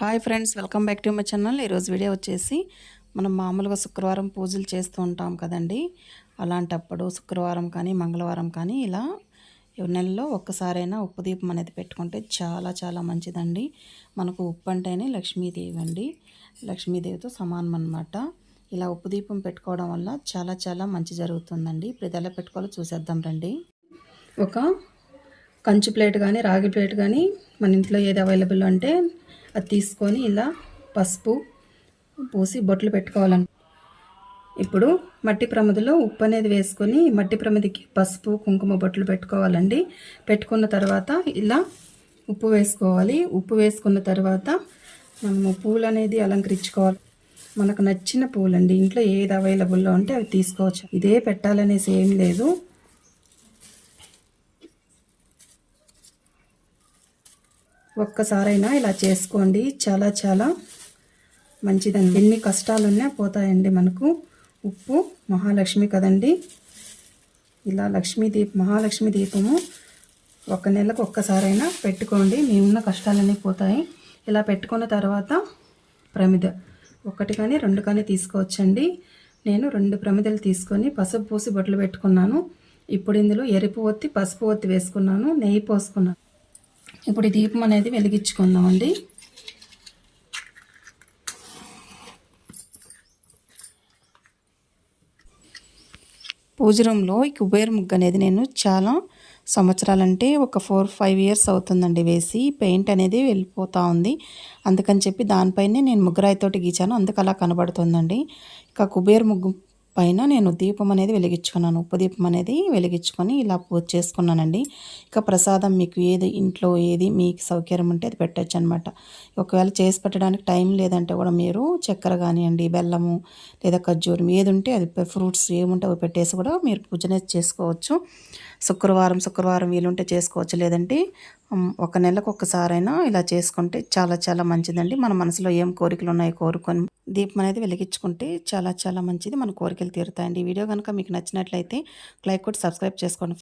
Hi friends welcome back to my channel. ఈరోజు video వచ్చేసి మనం మామూలుగా శుక్రవారం పూజలు చేస్తూ ఉంటాం కదండి. అలాంటప్పుడు శుక్రవారం కానీ మంగళవారం కానీ ఇలా నెలలో ఒక్కసారైనా ఉప్పు దీపం అనేది పెట్టుకుంటే చాలా చాలా మంచిదండి. మనకు ఉప్పు అంటేనే లక్ష్మీదేవి అండి. లక్ష్మీదేవితో సమానం అనమాట ఇలా ఉప్పు దీపం పెట్టుకోవడం వల్ల చాలా చాలా మంచి జరుగుతుందండి. ఇప్పుడు ఇది ఎలా పెట్టుకోవాలో చూసేద్దాం రండి. ఒక కంచు ప్లేట్ కానీ రాగి ప్లేట్ కానీ మన ఇంట్లో ఏది అవైలబుల్ అంటే అది తీసుకొని ఇలా పసుపు పూసి బొట్లు పెట్టుకోవాలని ఇప్పుడు మట్టి ప్రమిదిలో ఉప్పు అనేది వేసుకొని మట్టి ప్రమిదికి పసుపు కుంకుమ బొట్లు పెట్టుకోవాలండి. పెట్టుకున్న తర్వాత ఇలా ఉప్పు వేసుకోవాలి. ఉప్పు వేసుకున్న తర్వాత మనము పూలు అనేది అలంకరించుకోవాలి. మనకు నచ్చిన పూలండి. ఇంట్లో ఏది అవైలబుల్లో ఉంటే అవి తీసుకోవచ్చు. ఇదే పెట్టాలనేసి ఏం లేదు. ఒక్కసారైనా ఇలా చేసుకోండి. చాలా చాలా మంచిదండి. ఎన్ని కష్టాలున్నా పోతాయండి మనకు. ఉప్పు మహాలక్ష్మి కదండి. ఇలా లక్ష్మీ దీప మహాలక్ష్మి దీపము ఒక నెలకు ఒక్కసారైనా పెట్టుకోండి. మేమున్న ఉన్న కష్టాలన్నీ పోతాయి. ఇలా పెట్టుకున్న తర్వాత ప్రమిద. ఒకటి కానీ రెండు కానీ తీసుకోవచ్చండి. నేను రెండు ప్రమిదలు తీసుకొని పసుపు పూసి బొట్లు పెట్టుకున్నాను. ఇప్పుడు ఇందులో ఎరుపు ఒత్తి పసుపు ఒత్తి వేసుకున్నాను. నెయ్యి పోసుకున్నాను. ఇప్పుడు ఈ దీపం అనేది వెలిగించుకుందామండి. పూజ రూమ్లో ఈ కుబేర ముగ్గు అనేది నేను చాలా సంవత్సరాలంటే ఒక ఫోర్ ఫైవ్ ఇయర్స్ అవుతుందండి వేసి పెయింట్ అనేది వెళ్ళిపోతూ ఉంది. అందుకని చెప్పి దానిపైనే నేను ముగ్గురాయితోటి గీచాను. అందుకు అలా కనబడుతుందండి. ఇక కుబేర ముగ్గు పైన నేను దీపం అనేది వెలిగించుకున్నాను. ఉప్పు దీపం అనేది వెలిగించుకొని ఇలా పూజ చేసుకున్నానండి. ఇక ప్రసాదం మీకు ఏది ఇంట్లో ఏది మీకు సౌకర్యం ఉంటే అది పెట్టచ్చు అనమాట ఒకవేళ చేసి పెట్టడానికి టైం లేదంటే కూడా మీరు చక్కెర కానివ్వండి బెల్లము లేదా ఖర్జూరం ఏది ఉంటే అది ఫ్రూట్స్ ఏముంటే అవి పెట్టేసి కూడా మీరు పూజ చేసుకోవచ్చు. శుక్రవారం శుక్రవారం వీలుంటే చేసుకోవచ్చు. లేదంటే ఒక నెలకు ఒక్కసారైనా ఇలా చేసుకుంటే చాలా చాలా మంచిదండి. మన మనసులో ఏం కోరికలు ఉన్నాయో కోరుకొని దీపం అనేది వెలిగించుకుంటే చాలా చాలా మంచిది. మన కోరికలు తీరుతాయండి. ఈ వీడియో కనుక మీకు నచ్చినట్లయితే లైక్ కొట్టి సబ్స్క్రైబ్ చేసుకోండి.